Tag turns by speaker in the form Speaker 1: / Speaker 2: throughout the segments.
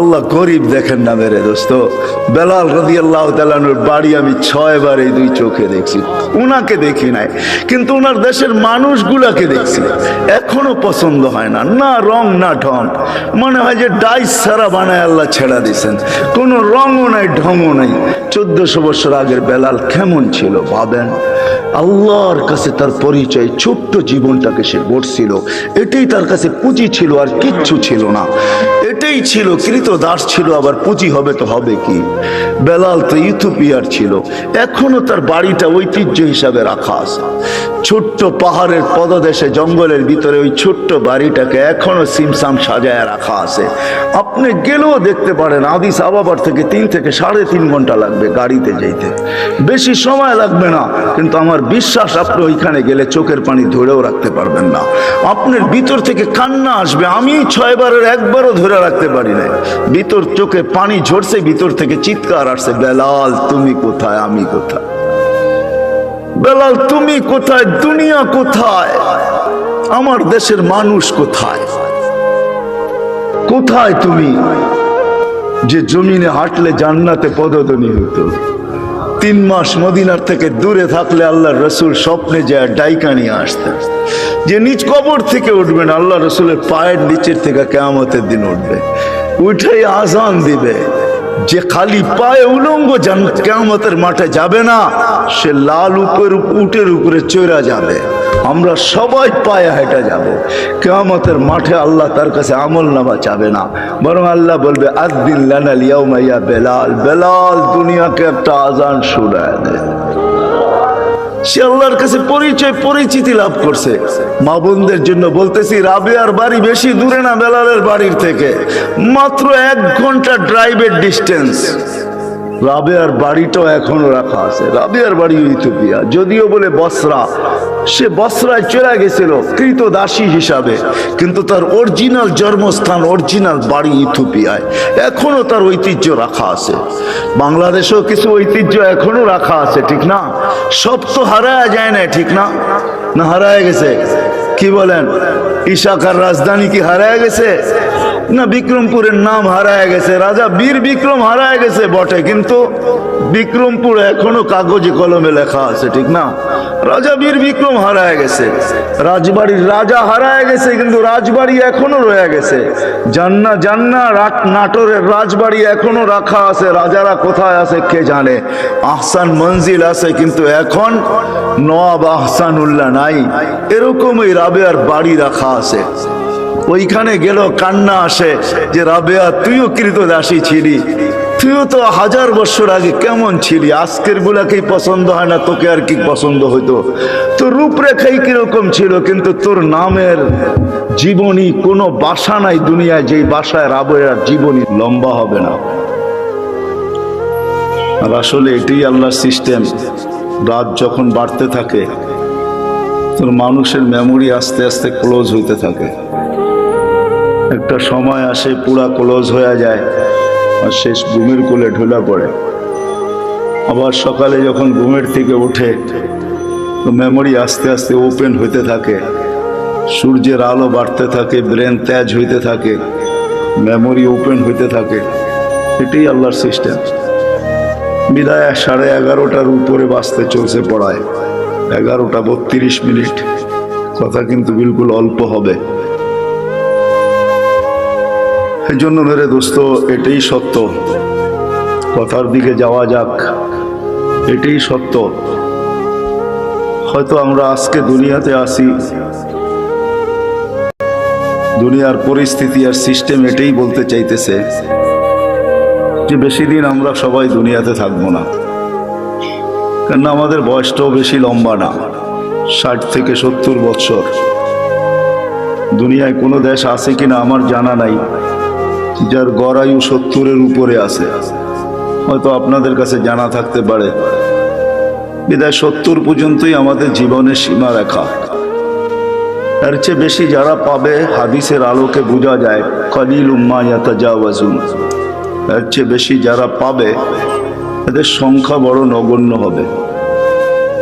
Speaker 1: আল্লাহ গরিব দেখেন না মেরে দোস্ত। বেলাল রদি আল্লাহ তালানুর বাড়ি আমি ছয় বার এই দুই চোখে দেখছি। উনাকে দেখি নাই, কিন্তু ওনার দেশের মানুষগুলাকে দেখছি। এখনও পছন্দ হয় না না রং, না ঢং। মনে হয় যে ডাইস সারা বানায় আল্লাহ ছেড়া দিছেন কোনো রঙও নাই, ঢঙও নাই। চোদ্দশো বছর আগের বেলাল কেমন ছিল ভাবেন? আল্লাহর কাছে তার পরিচয়, ছোট্ট জীবনটাকে সে গড়ছিল। এটাই তার কাছে পুঁজি ছিল আর কিচ্ছু ছিল না। এটাই ছিল কৃত দাস ছিল, আবার পুঁজি হবে তো হবে কি? বেলাল তো ইথোপিয়ার ছিল। এখনও তার বাড়িটা ঐতিহ্য হিসাবে রাখা আছে। ছোট্ট পাহাড়ের পদদেশে, জঙ্গলের ভিতরে ওই ছোট্ট বাড়িটাকে এখনও সিমসাম সাজায় রাখা আছে। আপনি গেলেও দেখতে পারেন, আদিস আবাবার থেকে তিন থেকে সাড়ে তিন ঘণ্টা লাগবে গাড়িতে যেতে। বেশি সময় লাগবে না, কিন্তু আমার বিশ্বাস আপনি ওইখানে গেলে চোখের পানি ধরেও রাখতে পারবেন না। আপনার ভিতর থেকে কান্না আসবে আমি ছয়বারের একবারও ধরে রাখতে পারি না ভিতর চোখে পানি ঝরছে, ভিতর থেকে চিৎকার আসছে, বেলাল, তুমি কোথায়? আমি কোথায়? বেলাল, তুমি কোথায়? দুনিয়া কোথায়? আমার দেশের মানুষ কোথায়? কোথায় তুমি? যে জমিনে হাঁটলে জান্নাতে পদধ্বনি হতো তিন মাস মদিনার থেকে দূরে থাকলে আল্লাহর রসুল স্বপ্নে যায় ডাইকা নিয়ে আসতেন যে নিজ কবর থেকে উঠবেন আল্লাহ রসুলের পায়ের নিচের থেকে কেয়ামতের দিন উঠবে। উঠেই আজান দিবে। যে খালি পায়ে উলঙ্গ যান, কেয়ামতের মাঠে যাবে না, সে লাল উপর, উটের উপরে চড়া যাবে। আমরা সবাই পায়ে হেঁটে যাব। কেয়ামতের মাঠে আল্লাহ তার কাছে আমল নামা চাবে না। বরং আল্লাহ বলবে আদিন লানাল ইয়াউমাইয়া বেলাল। বেলাল দুনিয়াকে একটা আজান শুনায় দে। সে আল্লাহর কাছে পরিচয়, পরিচিতি লাভ করছে। মা বোনদের জন্য বলতেছি, রাবেয়ার বাড়ি বেশি দূরে না বেলালের বাড়ির থেকে। মাত্র এক ঘণ্টা ড্রাইভের ডিস্টেন্স রাবেয়ার বাড়িটাও এখনও রাখা আছে। রাবেয়ার বাড়ি ইথোপিয়া যদিও বলে বসরা। সে বসরায় চলে গেছিল কৃত দাসী হিসাবে। কিন্তু তার অরিজিনাল জন্মস্থান, অরিজিনাল বাড়ি ইথোপিয়ায় এখনও তার ঐতিহ্য রাখা আছে। বাংলাদেশেও কিছু ঐতিহ্য এখনও রাখা আছে, ঠিক না? সব তো হারায় যায় না ঠিক না? না হারায় গেছে? কি বলেন? ইশাকার রাজধানী কি হারায় গেছে? না বিক্রমপুরের নাম হারায় গেছে। রাজা বীর বিক্রম হারায় গেছে বটে, কিন্তু বিক্রমপুর এখনও কাগজে কলমে লেখা আছে, ঠিক না? রাজা বীর বিক্রম হারায় গেছে। রাজবাড়ির রাজা হারায় গেছে, কিন্তু রাজবাড়ি এখনও রয়ে গেছে। জান্না জান্না নাটোরের রাজবাড়ি এখনও রাখা আছে, রাজারা কোথায় আছে কে জানে? আহসান মঞ্জিল আছে, কিন্তু এখন নবাব আহসানুল্লাহ নাই। এরকমই রাবেয়ার বাড়ি রাখা আছে। ওইখানে গেল, কান্না আসে যে, রাবেয়া, তুইও কৃত দাসী ছিলি। তুইও তো হাজার বছর আগে কেমন ছিলি? আজকের গুলাকেই পছন্দ হয় না? তোকে আর কি পছন্দ হইতো? তোর রূপরেখাই কীরকম ছিল, কিন্তু তোর নামের জীবনী কোনো বাসা নাই দুনিয়ায়, যেই বাসায় রাবেয়ার জীবনী লম্বা হবে না। আর আসলে এটাই আল্লাহর সিস্টেম। রাত যখন বাড়তে থাকে, তোর মানুষের মেমোরি আস্তে আস্তে ক্লোজ হইতে থাকে। একটা সময় আসে পুরা ক্লোজ হয়ে যায়, আর শেষ ঘুমের কোলে ঢোলা পড়ে। আবার সকালে যখন ঘুমের থেকে ওঠে, তো মেমোরি আস্তে আস্তে ওপেন হইতে থাকে, সূর্যের আলো বাড়তে থাকে ব্রেন তেজ হইতে থাকে মেমোরি ওপেন হইতে থাকে। এটাই আল্লাহর সিস্টেম বিদায় সাড়ে এগারোটার উপরে বাঁচতে চলছে পড়ায়। এগারোটা বত্রিশ মিনিট। কথা কিন্তু বিলকুল অল্প হবে। এই জন্য মেরে দোস্ত, এটাই সত্য। কথার দিকে যাওয়া যাক, এটাই সত্য। হয়তো আমরা আজকে দুনিয়াতে আসি দুনিয়ার পরিস্থিতি আর সিস্টেম এটাই বলতে চাইতেছে যে বেশি দিন আমরা সবাই দুনিয়াতে থাকব না। কেননা আমাদের বয়সটাও বেশি লম্বা না, ষাট থেকে সত্তর বৎসর। দুনিয়ায় কোনো দেশ আছে কিনা আমার জানা নাই। যার গড়ায়ু সত্তরের উপরে আছে। হয়তো আপনাদের কাছে জানা থাকতে পারে। বিদায় সত্তর পর্যন্তই আমাদের জীবনের সীমা রেখা এর চেয়ে বেশি যারা পাবে হাদিসের আলোকে বোঝা যায় কলিল উম্মা ইয়াতাজাওয়াজুন। এর চেয়ে বেশি যারা পাবে, এদের সংখ্যা বড় নগণ্য হবে।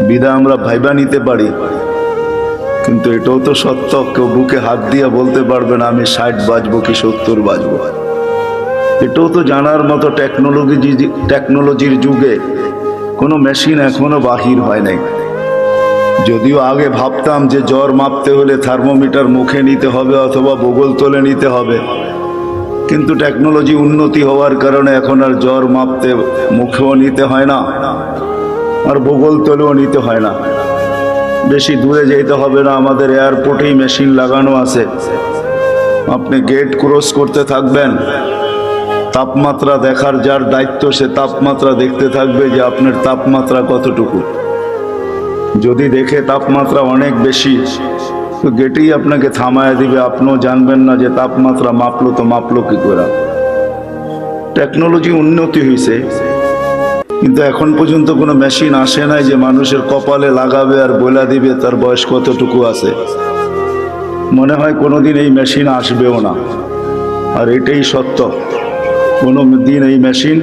Speaker 1: বিদায় আমরা ভাইবা নিতে পারি, কিন্তু এটাও তো সত্য, কেউ বুকে হাত দিয়ে বলতে পারবে না, আমি ষাট বাজবো কি সত্তর বাজবো। এটাও তো জানার মতো টেকনোলজি টেকনোলজির যুগে কোনো মেশিন এখনও বাহির হয় নাই। যদিও আগে ভাবতাম যে জ্বর মাপতে হলে থার্মোমিটার মুখে নিতে হবে অথবা বগল তোলে নিতে হবে। কিন্তু টেকনোলজি উন্নতি হওয়ার কারণে এখন আর জ্বর মাপতে মুখেও নিতে হয় না, আর বগল তোলেও নিতে হয় না। বেশি দূরে যেতে হবে না, আমাদের এয়ারপোর্টেই মেশিন লাগানো আছে। আপনি গেট ক্রস করতে থাকবেন তাপমাত্রা দেখার যার দায়িত্ব, সে তাপমাত্রা দেখতে থাকবে যে আপনার তাপমাত্রা কতটুকু। যদি দেখে তাপমাত্রা অনেক বেশি, তো গেটেই আপনাকে থামায় দিবে। আপনিও জানবেন না যে তাপমাত্রা মাপলো তো মাপলো কি করে। টেকনোলজি উন্নতি হয়েছে কিন্তু এখন পর্যন্ত কোনো মেশিন আসে নাই যে মানুষের কপালে লাগাবে আর বলে দিবে তার বয়স কতটুকু আছে। মনে হয় কোনোদিন এই মেশিন আসবেও না। আর এটাই সত্য। কোনো দিন এই মেশিন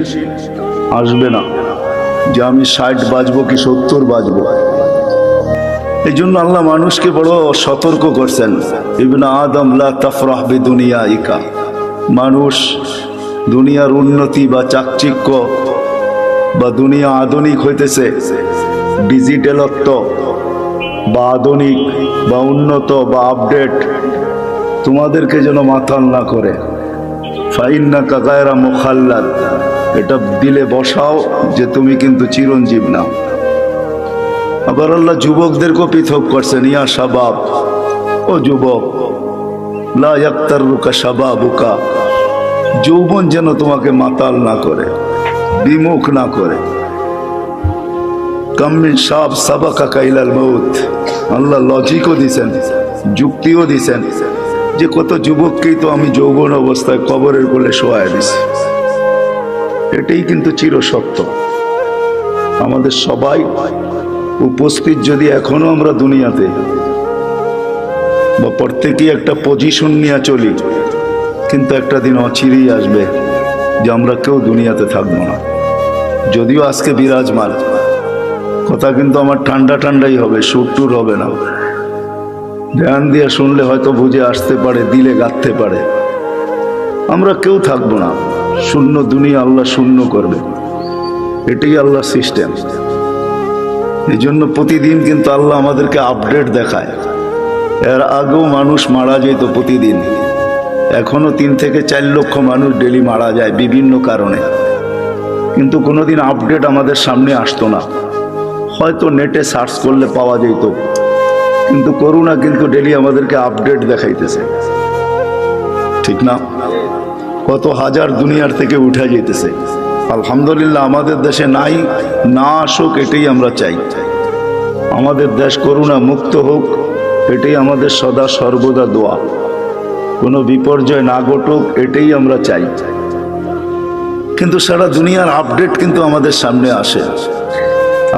Speaker 1: আসবে না। যে আমি ষাট বাজবো কি সত্তর বাজবো? এই জন্য আল্লাহ মানুষকে বড় সতর্ক করছেন। ইবনা আদম, লা দুনিয়া ইকা মানুষ দুনিয়ার উন্নতি বা চাকচিক্য বা দুনিয়া আধুনিক হইতেছে, ডিজিটালত্ব বা আধুনিক বা উন্নত বা আপডেট তোমাদেরকে যেন মাথাল না করে। এটা দিলে বসাও যে তুমি কিন্তু চিরঞ্জীব না। আবার আল্লাহ যুবকদেরকেও পৃথক করছেন, ইয়া শাবাব, ও যুবক, লা ইয়াক্তার রুকা যৌবন যেন তোমাকে মাতাল না করে, বিমুখ না করে। কামিন সাব সাবাকা কাইলাল মৌত আল্লাহ লজিকও দিছেন, যুক্তিও দিছেন। যে কত যুবককেই তো আমি যৌবন অবস্থায় কবরের কোলে শোয়ায় দিছি। এটাই কিন্তু চিরসত্য। আমাদের সবাই উপস্থিত যদি এখনও আমরা দুনিয়াতে বা প্রত্যেকেই একটা পজিশন নিয়ে চলি, কিন্তু একটা দিন অচিরেই আসবে যে আমরা কেউ দুনিয়াতে থাকব না। যদিও আজকে বিরাজমান, কথা কিন্তু আমার ঠান্ডা ঠান্ডাই হবে, সুর টুর হবে না। ধ্যান দিয়ে শুনলে হয়তো বুঝে আসতে পারে, দিলে গাঁথতে পারে। আমরা কেউ থাকব না। শূন্য দুনিয়া আল্লাহ শূন্য করবে। এটাই আল্লাহ সিস্টেম। এই জন্য প্রতিদিন কিন্তু আল্লাহ আমাদেরকে আপডেট দেখায়। এর আগেও মানুষ মারা যেত প্রতিদিন। এখনও তিন থেকে চার লক্ষ মানুষ ডেলি মারা যায় বিভিন্ন কারণে। কিন্তু কোনোদিন আপডেট আমাদের সামনে আসতো না। হয়তো নেটে সার্চ করলে পাওয়া যেত। কিন্তু করোনা কিন্তু ডেলি আমাদেরকে আপডেট দেখাইতেছে। ঠিক না? কত হাজার দুনিয়ার থেকে উঠে যেতেছে। আলহামদুলিল্লাহ আমাদের দেশে নাই, না আসুক এটাই আমরা চাই। আমাদের দেশ করুণা মুক্ত হোক, এটাই আমাদের সদা সর্বদা দোয়া। কোনো বিপর্যয় না ঘটুক, এটাই আমরা চাই। কিন্তু সারা দুনিয়ার আপডেট কিন্তু আমাদের সামনে আসে।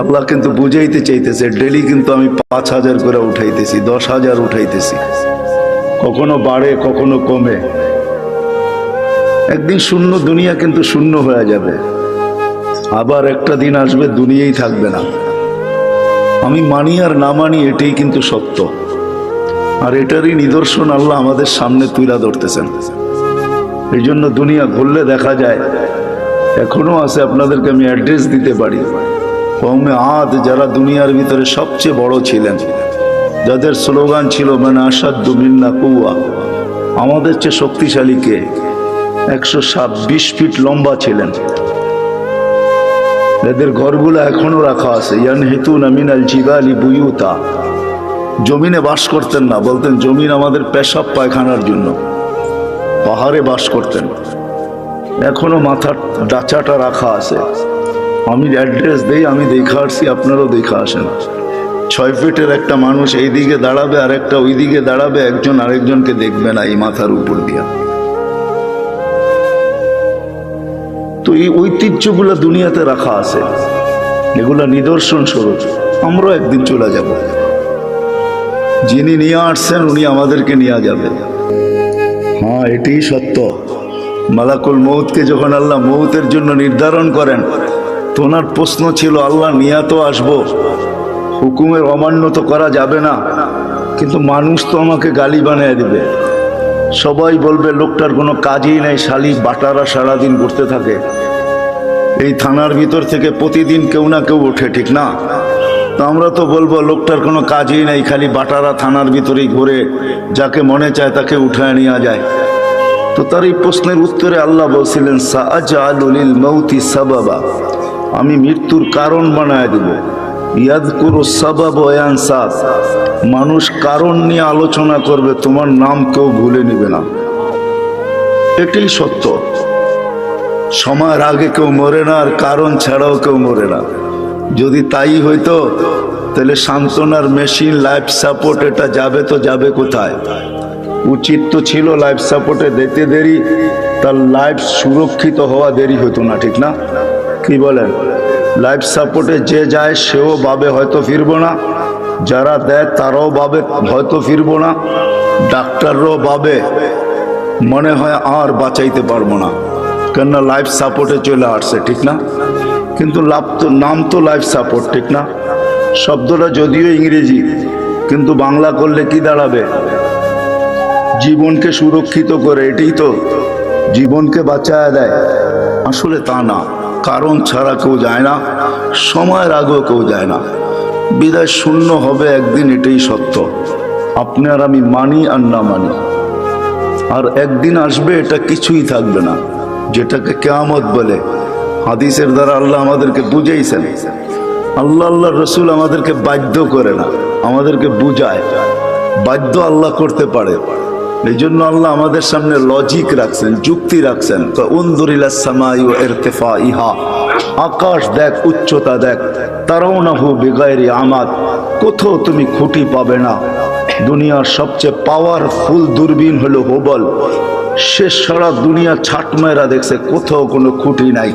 Speaker 1: আল্লাহ কিন্তু বুঝাইতে চাইতেছে, ডেলি কিন্তু আমি পাঁচ হাজার করে উঠাইতেছি, দশ হাজার উঠাইতেছি। কখনো বাড়ে, কখনো কমে। একদিন শূন্য, দুনিয়া কিন্তু শূন্য হয়ে যাবে। আবার একটা দিন আসবে, দুনিয়াই থাকবে না। আমি মানি আর না মানি, এটাই কিন্তু সত্য। আর এটারই নিদর্শন আল্লাহ আমাদের সামনে তুলে ধরতেছেন। এই জন্য দুনিয়া ঘুরলে দেখা যায়, এখনও আছে, আপনাদেরকে আমি অ্যাড্রেস দিতে পারি। কৌমে আদ যারা দুনিয়ার ভিতরে সবচেয়ে বড় ছিলেন, যাদের স্লোগান ছিল মানে আসাদ্দু মিন্না কুয়া আমাদের চেয়ে শক্তিশালী কে? একশো বিশ ফিট লম্বা ছিলেন। এদের ঘরগুলো এখনও রাখা আছে। ইয়ান হেতু নামিনাল জিবালি বুয়ুতা। জমিনে বাস করতেন না, বলতেন, জমিন আমাদের পেশাব পায়খানার জন্য। পাহাড়ে বাস করতেন। এখনও মাথার ডাচাটা রাখা আছে। আমি অ্যাড্রেস দেই, আমি দেখা আসছি, আপনারাও দেখা আসেন ছয় ফিটের একটা মানুষ এইদিকে দাঁড়াবে আর একটা ওইদিকে দাঁড়াবে, একজন আরেকজনকে দেখবে না এই মাথার উপর দিয়া। তো এই ঐতিহ্যগুলো দুনিয়াতে রাখা আছে। এগুলা নিদর্শন স্বরূপ। আমরাও একদিন চলে যাব। যিনি নিয়ে আসছেন, উনি আমাদেরকে নিয়ে যাবে। হ্যাঁ এটাই সত্য। মালাকুল মৌতকে যখন আল্লাহ মৌতের জন্য নির্ধারণ করেন তো ওনার প্রশ্ন ছিল, আল্লাহ নিয়া তো আসব। হুকুমের অমান্য তো করা যাবে না। কিন্তু মানুষ তো আমাকে গালি বানিয়ে দিবে। সবাই বলবে, লোকটার কোনো কাজই নেই, শালি বাটারা সারাদিন ঘুরতে থাকে। এই থানার ভিতর থেকে প্রতিদিন কেউ না কেউ ওঠে, ঠিক না? তো আমরা তো বলব, লোকটার কোনো কাজই নেই, খালি বাটারা থানার ভিতরেই ঘুরে, যাকে মনে চায় তাকে উঠায় নেওয়া যায়। তো তার এই প্রশ্নের উত্তরে আল্লাহ বলছিলেন সাআজালুলিল মৌতি সাবাবা। আমি মৃত্যুর কারণ বানায় দেব। ইয়াদকুরু সাবাব ওয়ানসাত মানুষ কারণ নিয়ে আলোচনা করবে, তোমার নাম কেউ ভুলে নিবে না। এটাই সত্য। সময়ের আগে কেউ মরে না, আর কারণ ছাড়াও কেউ মরে না। যদি তাই হইতো, তাহলে সান্ত্বনার মেশিন, লাইফ সাপোর্ট, এটা যাবে তো যাবে কোথায়? উচিত তো ছিল লাইফ সাপোর্টে দিতে দেরি, তার লাইফ সুরক্ষিত হওয়া দেরি হতো না, ঠিক না? কি বলেন লাইফ সাপোর্টে যে যায়, সেও ভাবে হয়তো ফিরবো না। যারা দেয়, তারাও ভাবে হয়তো ফিরবো না। ডাক্তাররাও ভাবে মনে হয় আর বাঁচাইতে পারব না। কেননা লাইফ সাপোর্টে চলে আসছে, ঠিক না? কিন্তু লাভ তো, নাম তো লাইফ সাপোর্ট ঠিক না? শব্দটা যদিও ইংরেজি, কিন্তু বাংলা করলে কি দাঁড়াবে? জীবনকে সুরক্ষিত করে, এটাই তো। জীবনকে বাঁচায় দেয়। আসলে তা না। কারণ ছাড়া কেউ যায় না সময়ের আগেও কেউ যায় না। বিদায় শূন্য হবে একদিন, এটাই সত্য। আপনি আর আমি মানি আর না মানি। আর একদিন আসবে, এটা কিছুই থাকবে না। যেটাকে কেয়ামত বলে। হাদিসের দ্বারা আল্লাহ আমাদেরকে বুঝাইছেন। আল্লাহ আল্লাহ রসুল আমাদেরকে বাধ্য করে না, আমাদেরকে বুঝায়। বাধ্য আল্লাহ করতে পারে। এই জন্য আল্লাহ আমাদের সামনে লজিক রাখছেন, যুক্তি রাখছেন। ইহা আকাশ দেখ, উচ্চতা দেখ। তারাও না হু বেগায়েরি আমাদ। কোথাও তুমি খুঁটি পাবে না। দুনিয়ার সবচেয়ে পাওয়ারফুল দূরবীন হলো হোবল। সে সারা দুনিয়া ছাট দেখছে, কোথাও কোনো খুঁটি নাই।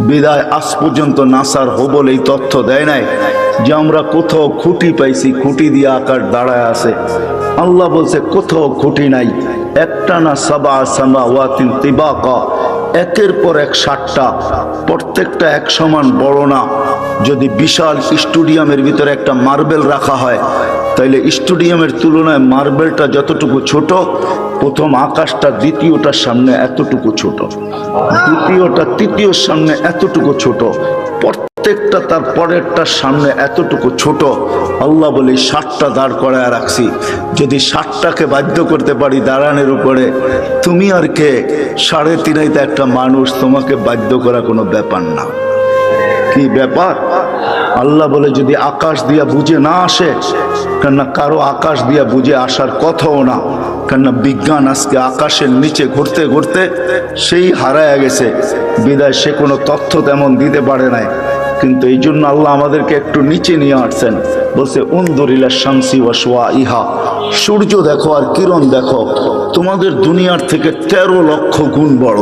Speaker 1: বিদায় আজ পর্যন্ত নাসার হোবল এই তথ্য দেয় নাই যে আমরা কোথাও খুঁটি পাইছি, খুঁটি দিয়ে আকার দাঁড়ায় আছে। আল্লাহ বলছে, কোথাও খুঁটি নাই। একটা না সাবা সামা ওয়াতিন তিবাকা, একের পর এক সাতটা প্রত্যেকটা এক সমান বড় না। যদি বিশাল স্টুডিয়ামের ভিতরে একটা মার্বেল রাখা হয় তাইলে স্টেডিয়ামের তুলনায় মার্বেলটা যতটুকু ছোট, প্রথম আকাশটা, দ্বিতীয়টার সামনে এতটুকু ছোট। দ্বিতীয়টা, তৃতীয়র সামনে এতটুকু ছোট। প্রত্যেকটা তার পরেরটার সামনে এতটুকু ছোট। আল্লাহ বলি ষাটটা দাঁড় করায় রাখছি। যদি ষাটটাকে বাধ্য করতে পারি দাঁড়ানোর উপরে, তুমি আর কে? সাড়ে তিনাইতে একটা মানুষ, তোমাকে বাধ্য করা কোনো ব্যাপার না। কি ব্যাপার? আল্লাহ বলে, যদি আকাশ দিয়া বুঝে না আসে, কেননা কারও আকাশ দিয়া বুঝে আসার কথাও না, কেননা বিজ্ঞান আজকে আকাশের নিচে ঘুরতে ঘুরতে সেই হারায় গেছে। বিদায় সে কোনো তথ্য তেমন দিতে পারে নাই। কিন্তু এই জন্য আল্লাহ আমাদেরকে একটু নিচে নিয়ে আসছেন। বলছে উন্দরিলা শামসি ওয়াসওয়া ইহা সূর্য দেখো আর কিরণ দেখো, তোমাদের দুনিয়ার থেকে তেরো লক্ষ গুণ বড়।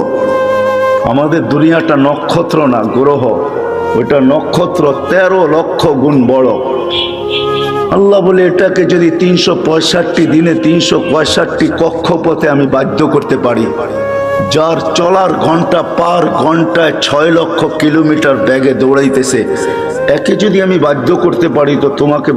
Speaker 1: আমাদের দুনিয়াটা নক্ষত্র না, গ্রহ। ওইটা নক্ষত্র তেরো লক্ষ গুণ বড়। আল্লাহ বলে, এটাকে যদি তিনশো পঁয়ষট্টি দিনে তিনশো পঁয়ষট্টি কক্ষপথে আমি বাধ্য করতে পারি, যার চলার ঘণ্টা পার ঘন্টায় ছয় লক্ষ কিলোমিটার ব্যাগে দৌড়াইতেছে, একে যদি আমি বাধ্য করতে পারি, তো তোমাকে